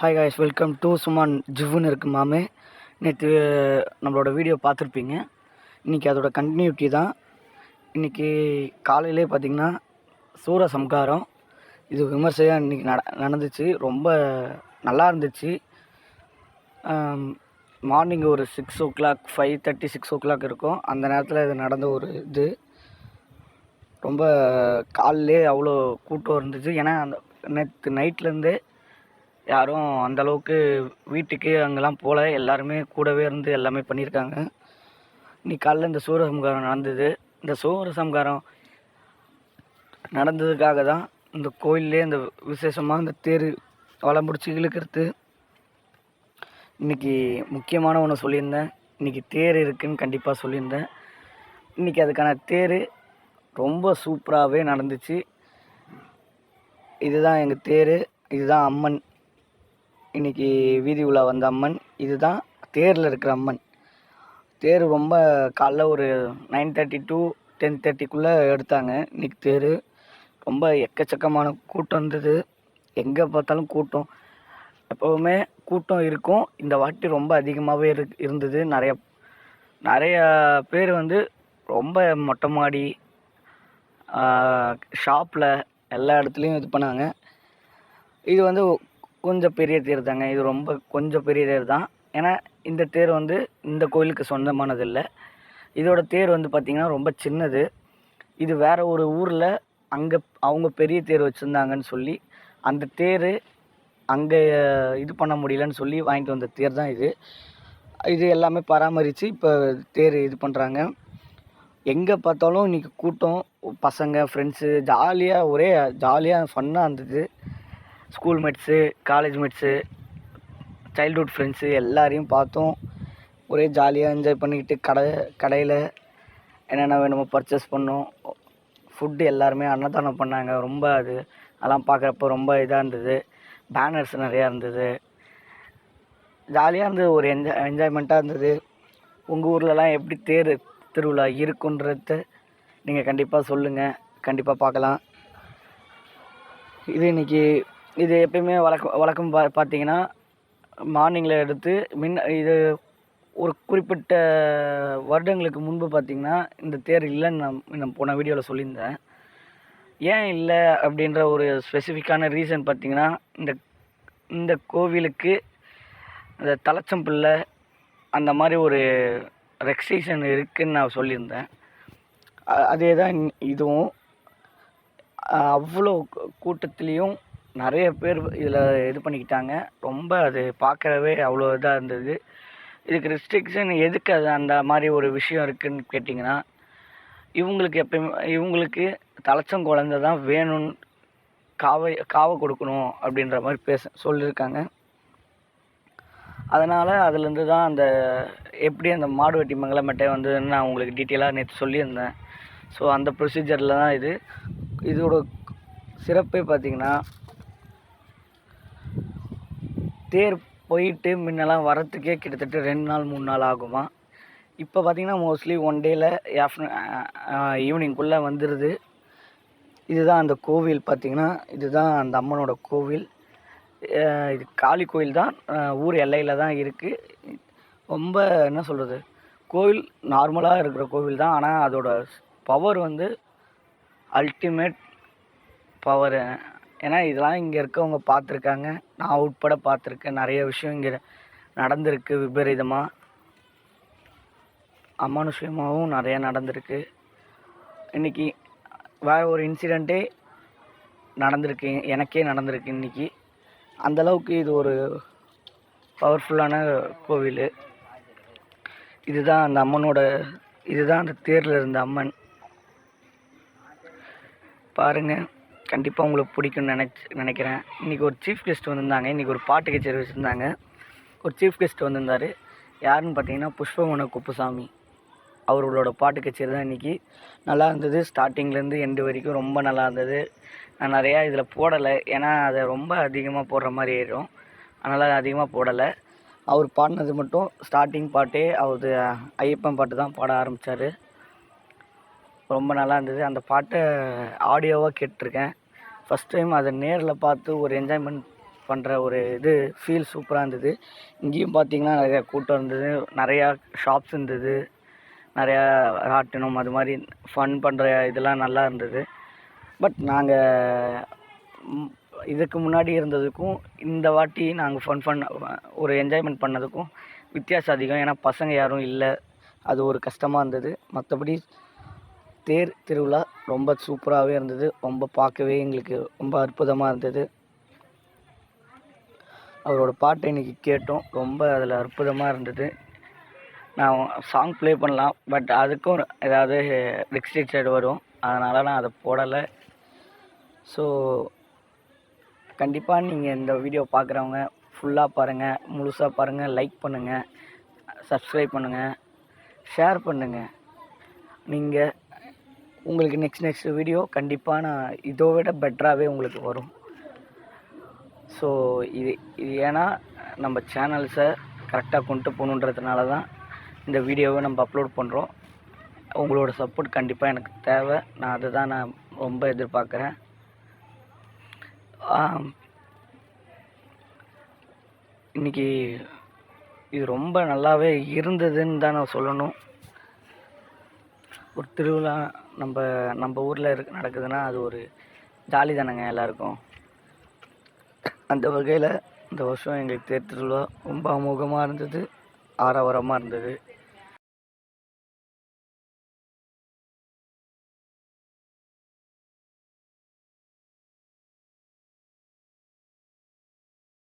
Hi guys welcome to சுமான் ஜிவ்னு இருக்கு மாமே. நேற்று நம்மளோட வீடியோ பார்த்துருப்பீங்க. இன்றைக்கி அதோட கண்டினியூட்டி தான். இன்றைக்கி காலையிலே பார்த்திங்கன்னா சூர சம்காரம் இது விமர்சையாக இன்றைக்கி நட நடந்துச்சு. ரொம்ப நல்லா இருந்துச்சு. மார்னிங் ஒரு six o'clock five thirty six o'clock இருக்கும். அந்த நேரத்தில் இது நடந்த ஒரு இது. ரொம்ப காலிலே அவ்வளோ கூட்டம் இருந்துச்சு. ஏன்னா அந்த நேற்று நைட்லேருந்தே யாரும் அந்தளவுக்கு வீட்டுக்கு அங்கெல்லாம் போகல எல்லாருமே கூடவே இருந்து எல்லாமே பண்ணியிருக்காங்க. இன்னைக்கு காலைல இந்த சூரசம்காரம் நடந்தது. இந்த சூரசம்காரம் நடந்ததுக்காக தான் இந்த கோயில்லே இந்த விசேஷமாக இந்த தேர் வளம் பிடிச்சி இழுக்கிறது. இன்றைக்கி முக்கியமான ஒன்று சொல்லியிருந்தேன். இன்றைக்கி தேர் இருக்குதுன்னு கண்டிப்பாக சொல்லியிருந்தேன். இன்றைக்கி அதுக்கான தேர் ரொம்ப சூப்பராகவே நடந்துச்சு. இதுதான் எங்கள் தேர். இதுதான் அம்மன். இன்றைக்கி வீதி உலா வந்த அம்மன் இதுதான் தேரில் இருக்கிற அம்மன். தேர் ரொம்ப காலைல ஒரு நைன் தேர்ட்டி டு டென் தேர்ட்டிக்குள்ளே எடுத்தாங்க. இன்றைக்கி தேர் ரொம்ப எக்கச்சக்கமான கூட்டம் இருந்தது. எங்கே பார்த்தாலும் கூட்டம். எப்போவுமே கூட்டம் இருக்கும். இந்த வாட்டி ரொம்ப அதிகமாகவே இரு இருந்தது. நிறைய நிறையா பேர் வந்து ரொம்ப மொட்டை மாடி ஷாப்பில் எல்லா இடத்துலையும் இது பண்ணாங்க. இது வந்து கொஞ்சம் பெரிய தேர் தாங்க. இது ரொம்ப கொஞ்சம் பெரிய தேர் தான். ஏன்னா இந்த தேர் வந்து இந்த கோயிலுக்கு சொந்தமானது இல்லை இதோட தேர் வந்து பார்த்திங்கன்னா ரொம்ப சின்னது. இது வேறு ஒரு ஊரில் அங்கே அவங்க பெரிய தேர் வச்சுருந்தாங்கன்னு சொல்லி அந்த தேர் அங்கே இது பண்ண முடியலன்னு சொல்லி வாங்கிட்டு வந்த தேர் தான் இது. இது எல்லாமே பராமரித்து இப்போ தேர் இது பண்ணுறாங்க எங்கே பார்த்தாலும் இன்றைக்கி கூட்டம் பசங்க ஃப்ரெண்ட்ஸு ஜாலியாக ஒரே ஜாலியாக ஃபன்னாக இருந்தது. School mates college mates childhood friends எல்லாரையும் பார்த்தோம். ஒரே ஜாலியாக என்ஜாய் பண்ணிக்கிட்டு கடை கடையில் என்னென்ன வேணுமோ பர்ச்சேஸ் பண்ணோம். ஃபுட்டு எல்லாருமே அன்னதானம் பண்ணாங்க. ரொம்ப அது அதெல்லாம் பார்க்குறப்ப ரொம்ப இதாக இருந்தது. பேனர்ஸ் நிறையா இருந்தது. ஜாலியாக இருந்தது. ஒரு என்ஜாய் என்ஜாய்மெண்ட்டாக இருந்தது. உங்கள் ஊர்லலாம் எப்படி தேர் திருவிழா இருக்குன்றத நீங்கள் கண்டிப்பாக சொல்லுங்கள் கண்டிப்பாக பார்க்கலாம். இது இன்றைக்கி இது எப்பயுமே வழக்கம் வழக்கம் பா பார்த்தீங்கன்னா மார்னிங்கில் எடுத்து முன்ன இது ஒரு குறிப்பிட்ட வருடங்களுக்கு முன்பு பார்த்திங்கன்னா இந்த தேர் இல்லைன்னு நான் நான் போன வீடியோவில் சொல்லியிருந்தேன். ஏன் இல்லை அப்படின்ற ஒரு ஸ்பெசிஃபிக்கான ரீசன் பார்த்திங்கன்னா இந்த இந்த கோவிலுக்கு இந்த தலச்சம்பிள்ளை அந்த மாதிரி ஒரு ரெக்ஸேஷன் இருக்குதுன்னு நான் சொல்லியிருந்தேன். அதே தான் இதுவும் அவ்வளோ கூட்டத்துலேயும் நிறைய பேர் இதில் இது பண்ணிக்கிட்டாங்க. ரொம்ப அது பார்க்கறவே அவ்வளோ இதாக இருந்தது. இதுக்கு ரெஸ்ட்ரிக்ஷன் எதுக்கு அது அந்த மாதிரி ஒரு விஷயம் இருக்குதுன்னு கேட்டிங்கன்னா இவங்களுக்கு எப்பயுமே இவங்களுக்கு தலைச்சம் குழந்த தான் வேணும்னு காவை காவை கொடுக்கணும் அப்படின்ற மாதிரி பேச சொல்லியிருக்காங்க. அதனால் அதுலேருந்து தான் அந்த எப்படி அந்த மாடு வெட்டி மங்கலமட்டை வந்ததுன்னு நான் உங்களுக்கு டீட்டெயிலாக நேற்று சொல்லியிருந்தேன். ஸோ அந்த ப்ரொசீஜரில் தான் இது. இதோட சிறப்பே பார்த்திங்கன்னா தேர் போயிட்டு முன்னெல்லாம் வரத்துக்கே கிட்டத்தட்ட ரெண்டு நாள் மூணு நாள் ஆகுமா. இப்போ பார்த்திங்கன்னா மோஸ்ட்லி ஒன் டேயில் ஆஃப்டர்நூன் ஈவினிங்குள்ளே வந்துடுது இதுதான் அந்த கோவில் பார்த்திங்கன்னா இதுதான் அந்த அம்மனோட கோவில். இது காளி கோயில் தான். ஊர் எல்லையில் தான் இருக்குது ரொம்ப என்ன சொல்கிறது கோவில் நார்மலாக இருக்கிற கோவில் தான். ஆனால் அதோட பவர் வந்து அல்டிமேட் பவர் ஏன்னா இதெல்லாம் இங்கே இருக்கவங்க பார்த்துருக்காங்க. நான் உட்பட பார்த்துருக்கேன். நிறைய விஷயம் இங்கே நடந்திருக்கு விபரீதமாக அமானுஷ்யமாகவும் நிறைய நடந்திருக்கு. இன்றைக்கி வேறு ஒரு இன்சிடெண்ட்டே நடந்திருக்கு. எனக்கே நடந்திருக்கு இன்றைக்கி அந்தளவுக்கு இது ஒரு பவர்ஃபுல்லான கோவில். இதுதான் அந்த அம்மனோட இதுதான் அந்த தேரில் இருந்த அம்மன். பாருங்கள் கண்டிப்பாக உங்களுக்கு பிடிக்கும்னு நினச்சி நினைக்கிறேன். இன்றைக்கி ஒரு சீஃப் கெஸ்ட் வந்திருந்தாங்க. இன்றைக்கி ஒரு பாட்டு கச்சேரி வச்சுருந்தாங்க. ஒரு சீஃப் கெஸ்ட் வந்திருந்தார். யாருன்னு பார்த்தீங்கன்னா புஷ்பவன குப்புசாமி. அவர்களோட பாட்டு கச்சேரி தான் இன்றைக்கி நல்லா இருந்தது. ஸ்டார்டிங்லேருந்து எண்டு வரைக்கும் ரொம்ப நல்லா இருந்தது. நான் நிறையா இதில் போடலை. ஏன்னா அதை ரொம்ப அதிகமாக போடுற மாதிரி ஆயிடும் அதனால் அதிகமாக போடலை. அவர் பாடினது மட்டும் ஸ்டார்டிங் பாட்டே அவர் ஐயப்பன் பாட்டு தான் பாட ஆரம்பித்தார் ரொம்ப நல்லா இருந்தது. அந்த பாட்டை ஆடியோவாக கேட்டிருக்கேன். ஃபஸ்ட் டைம் அதை நேரில் பார்த்து ஒரு என்ஜாய்மெண்ட் பண்ணுற ஒரு இது ஃபீல் சூப்பராக இருந்தது. இங்கேயும் பார்த்தீங்கன்னா நிறையா கூட்டம் இருந்தது. நிறையா ஷாப்ஸ் இருந்தது. நிறையா ராட்டினம் அது மாதிரி ஃபன் பண்ணுற இதெல்லாம் நல்லா இருந்தது. பட் நாங்கள் இதுக்கு முன்னாடி இருந்ததுக்கும் இந்த வாட்டி நாங்கள் ஃபன் ஃபன் ஒரு என்ஜாய்மெண்ட் பண்ணதுக்கும் வித்தியாசம் அதிகம். ஏன்னா பசங்க யாரும் இல்லை. அது ஒரு கஷ்டமாக இருந்தது. மற்றபடி தேர் திருவிழா ரொம்ப சூப்பராகவே இருந்தது. ரொம்ப பார்க்கவே எங்களுக்கு ரொம்ப அற்புதமாக இருந்தது. அவரோட பாட்டை இன்றைக்கி கேட்டோம். ரொம்ப அதில் அற்புதமாக இருந்தது. நான் சாங் ப்ளே பண்ணலாம். பட் அதுக்கும் ஏதாவது ரெஸ்ட்ரிக்டட் வரும். அதனால் நான் அதை போடலை. ஸோ கண்டிப்பாக நீங்கள் இந்த வீடியோ பார்க்குறவங்க ஃபுல்லாக பாருங்கள் முழுசாக பாருங்கள் லைக் பண்ணுங்கள் சப்ஸ்கிரைப் பண்ணுங்கள் ஷேர் பண்ணுங்கள் நீங்கள் உங்களுக்கு நெக்ஸ்ட் நெக்ஸ்ட் வீடியோ கண்டிப்பாக நான் இதோ விட பெட்டராகவே உங்களுக்கு வரும். ஸோ இது இது ஏன்னா நம்ம சேனல்ஸை கரெக்டாக கொண்டு போகணுன்றதுனால தான் இந்த வீடியோவை நம்ம அப்லோட் பண்ணுறோம் உங்களோட சப்போர்ட் கண்டிப்பாக எனக்கு தேவை. நான் அதை தான் நான் ரொம்ப எதிர்பார்க்குறேன். இன்றைக்கி இது ரொம்ப நல்லாவே இருந்ததுன்னு தான் நான் சொல்லணும். ஒரு திருவிழா நம்ம நம்ம ஊரில் இருக்க நடக்குதுன்னா அது ஒரு ஜாலி தானேங்க எல்லாருக்கும். அந்த வகையில் இந்த வருஷம் எங்களுக்கு தேர் திருவிழா ரொம்ப அமோகமாக இருந்தது ஆரவாரமாக இருந்தது.